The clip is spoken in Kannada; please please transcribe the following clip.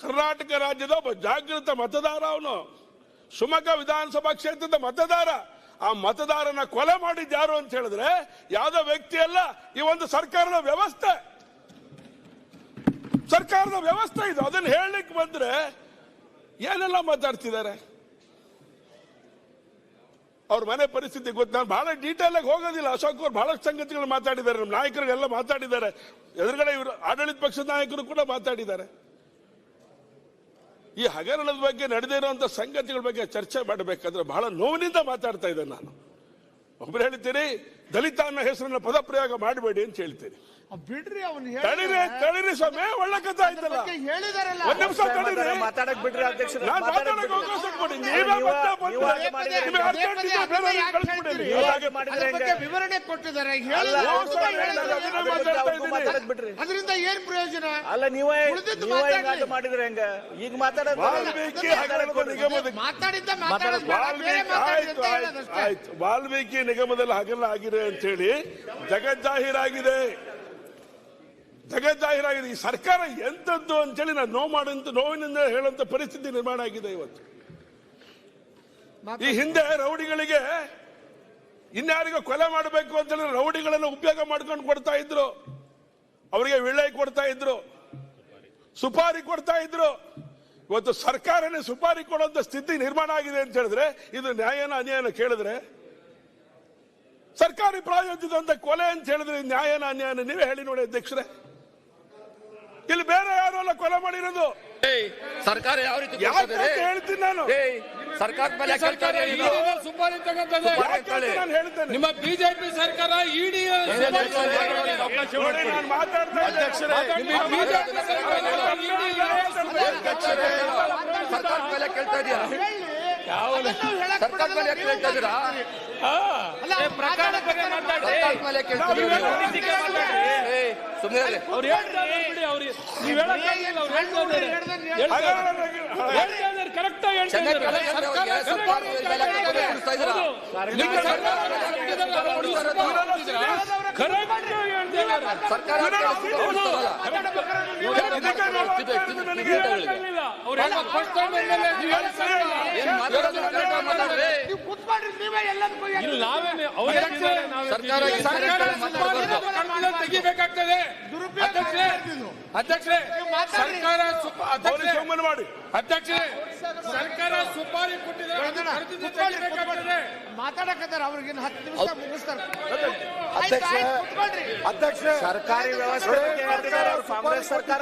ಕರ್ನಾಟಕ ರಾಜ್ಯದ ಒಬ್ಬ ಜಾಗೃತ ಮತದಾರ ಅವನು. ಶಿವಮೊಗ್ಗ ವಿಧಾನಸಭಾ ಕ್ಷೇತ್ರದ ಮತದಾರ. ಆ ಮತದಾರನ ಕೊಲೆ ಮಾಡಿದ ಯಾರು ಅಂತ ಹೇಳಿದ್ರೆ ಯಾವ್ದೋ ವ್ಯಕ್ತಿ ಅಲ್ಲ, ಈ ಒಂದು ಸರ್ಕಾರದ ವ್ಯವಸ್ಥೆ. ಸರ್ಕಾರದ ವ್ಯವಸ್ಥೆ ಇದು. ಅದನ್ನ ಹೇಳಲಿಕ್ಕೆ ಬಂದ್ರೆ ಏನೆಲ್ಲ ಮಾತಾಡ್ತಿದ್ದಾರೆ? ಅವ್ರ ಮನೆ ಪರಿಸ್ಥಿತಿ ಗೊತ್ತು. ನಾನು ಬಹಳ ಡೀಟೇಲ್ ಆಗಿ ಹೋಗೋದಿಲ್ಲ. ಅಶೋಕ್ ಅವ್ರು ಬಹಳಷ್ಟು ಸಂಗತಿಗಳು ಮಾತಾಡಿದ್ದಾರೆ. ನಮ್ಮ ಎಲ್ಲ ಮಾತಾಡಿದ್ದಾರೆ. ಎದುರುಗಡೆ ಇವರು ಆಡಳಿತ ಪಕ್ಷದ ನಾಯಕರು ಕೂಡ ಮಾತಾಡಿದ್ದಾರೆ. ಈ ಹಗರಣದ ಬಗ್ಗೆ ನಡೆದಿರುವಂತ ಸಂಗತಿಗಳ ಬಗ್ಗೆ ಚರ್ಚೆ ಮಾಡಬೇಕಾದ್ರೆ ಬಹಳ ನೋವಿನಿಂದ ಮಾತಾಡ್ತಾ ಇದ್ದೇನೆ ನಾನು. ಒಬ್ರು ಹೇಳ್ತೀರಿ ದಲಿತ ಅನ್ನೋ ಹೆಸರನ್ನ ಪದಪ್ರಯೋಗ ಮಾಡಬೇಡಿ ಅಂತ ಹೇಳ್ತೀರಿ. ಬಿಡ್ರಿ ಅವನು ತಳಿರಿ ತಳಿರಿ ಸ್ವಾಮಿ ಒಳ್ಳೆ ಕಥೆ ಆಯ್ತಲ್ಲ. ಹೇಳಿದಾರಲ್ಲ. ಒಂದ್ ನಿಮಿಷ ತಡೀರಿ. ಮಾತಾಡಕ್ ಬಿಡ್ರಿ ಅಧ್ಯಕ್ಷ ನಾನ್ ಮಾತಾಡಕ್ ಅವಕಾಶ ಕೊಡಿ. ನೀವೇ ಮತ್ತೆ ಬಂದ್ರೆ ನಿಮಗೆ ಅರ್ಥ ಆಗ್ತಿದ್ರೆ ಬೇರೆಯವ್ರಿಗೆ ಕಳ್ಸ್ಬಿಡಿ. ಹಾಗೆ ಮಾಡಿದ್ರೆ ಬಗ್ಗೆ ವಿವರಣೆ ಕೊಟ್ಟಿದ್ದಾರೆ. ಬಿಡ್ರಿ. ಅದರಿಂದ ಏನ್ ಪ್ರಯೋಜನ? ಅಲ್ಲ ನೀವೇ ಉಳ್ದಿದ್ದು ಮಾಡಿದ್ರೆ ಹೆಂಗ? ಈಗ ಮಾತಾಡೋದು ವಾಲ್ಮೀಕಿ ಹಗರಣದ ನಿಗಮದ ಮಾತಾಡಿದ್ದ ಮಾತಾಡೋದು ಬೇಡ, ಬೇರೆ ಮಾತಾಡಿ ಆಯ್ತು ಅಂತ ಆಯ್ತು ಅಷ್ಟೇ. ಆಯ್ತು ವಾಲ್ಮೀಕಿ ನಿಗಮದಲ್ಲಿ ಹಗರಣ ಆಗಿದೆ. ಅಂತ ಹೇಳಿ ಜಗಜ್ಜಾಹೀರಾಗಿದೆ ಜಗಜ್ಜಾಹೀರಾಗಿದೆ ಈ ಸರ್ಕಾರ ಎಂತದ್ದು ಅಂತ ಹೇಳಿ ನಾನು ನೋವು ಮಾಡಂತ ನೋವಿನಿಂದ ಹೇಳುವಂತ ಪರಿಸ್ಥಿತಿ ನಿರ್ಮಾಣ ಆಗಿದೆ ಇವತ್ತು. ಈ ಹಿಂದೆ ರೌಡಿಗಳಿಗೆ ಇನ್ಯಾರಿಗೋ ಕೊಲೆ ಮಾಡಬೇಕು ಅಂತ ಹೇಳಿ ರೌಡಿಗಳನ್ನು ಉಪಯೋಗ ಮಾಡ್ಕೊಂಡು ಕೊಡ್ತಾ ಇದ್ರು. ಅವರಿಗೆ ವಿಳ್ಳೆ ಕೊಡ್ತಾ ಇದ್ರು ಸುಪಾರಿ ಕೊಡ್ತಾ ಇದ್ರು. ಇವತ್ತು ಸರ್ಕಾರನೇ ಸುಪಾರಿ ಕೊಡುವಂತ ಸ್ಥಿತಿ ನಿರ್ಮಾಣ ಆಗಿದೆ ಅಂತ ಹೇಳಿದ್ರೆ ಇದು ನ್ಯಾಯನ ಅನ್ಯಾಯನ ಕೇಳಿದ್ರೆ ಸರ್ಕಾರಿ ಪ್ರಾಯೋಜಿತ ಕೊಲೆ ಅಂತ ಹೇಳಿದ್ರೆ ನ್ಯಾಯನ ಅನ್ಯಾಯನ ನೀವೇ ಹೇಳಿ ನೋಡಿ ಅಧ್ಯಕ್ಷರೇ. ಇಲ್ಲಿ ಬೇರೆ ಯಾರು ಅಲ್ಲ ಕೊಲೆ ಮಾಡಿರೋದು? ಸರ್ಕಾರ ಯಾವ ರೀತಿ ಹೇಳ್ತೀನಿ ನಾನು. ಏಯ್ ಸರ್ಕಾರ ಮೇಲೆ ಸರ್ಕಾರ ನಿಮ್ಮ ಬಿಜೆಪಿ ಸರ್ಕಾರ ಇಡಿ ಸರ್ಕಾರದ ಮೇಲೆ ಕೇಳ್ತಾ ಇದೀಯಾ ಸರ್ಕಾರದ ಮೇಲೆ ಕೇಳ್ತಾ ಇದೀರಾ ಸರ್ಕಾರ ಮೇಲೆ ಕೇಳ್ತಾ ಇರಿ. ಅವ್ರು ಹೇಳ್ತಾರೆ ಬಿಡಿ ಅವ್ರು ನೀವ್ ಹೇಳಕ್ಕಾಗಿಲ್ಲ ಅವ್ರು ಹೇಳ್ತಾ ಇದ್ದಾರೆ ಹಗರಣ ಹೇಳ್ತಾ ಇದ್ದಾರೆ ಕರೆಕ್ಟ್ ಆಗಿ ಹೇಳ್ತಾ ಇದ್ದಾರೆ ನಿಮ್ಮ ಸರ್ಕಾರ? ಕರೆಕ್ಟ್ ಆಗಿ ಹೇಳ್ತಾ ಇದ್ದಾರೆ. ಅವ್ರು ಹೇಳೋ first time ಮೇಲೆ ನೀವ್ ಹೇಳಕ್ಕಾಗಿಲ್ಲ. ಏನ್ ಮಾತಾಡೋದು ಮಾತಾಡ್ರಿ. ನೀವು ನೀವೇ ಎಲ್ಲದಕ್ಕೂ ಇಲ್ಲಿ ನಾವೇನೆ ಅವ್ರು ನಾವೇ ಸರ್ಕಾರ ತೆಗಿಬೇಕಾಗ್ತದೆ. ದುರುಪಯೋಗ ಅಧ್ಯಕ್ಷರೇ. ಅಧ್ಯಕ್ಷರೇ ಮಾತಾಡಿ. ಸರ್ಕಾರ ಮಾಡಿ. ಅಧ್ಯಕ್ಷರೇ ಸರ್ಕಾರ ಸುಪಾರಿ ಕೊಟ್ಟಿದ್ದಾರೆ. ಮಾತಾಡಕತ್ತಾರ ಅವ್ರಿಗೆ ಹತ್ತು ನಿಮಿಷ ಮುಗಿಸ್ತಾರೆ. ಅಧ್ಯಕ್ಷ ಸರ್ಕಾರಿ ವ್ಯವಸ್ಥೆ ಕಾಂಗ್ರೆಸ್ ಸರ್ಕಾರ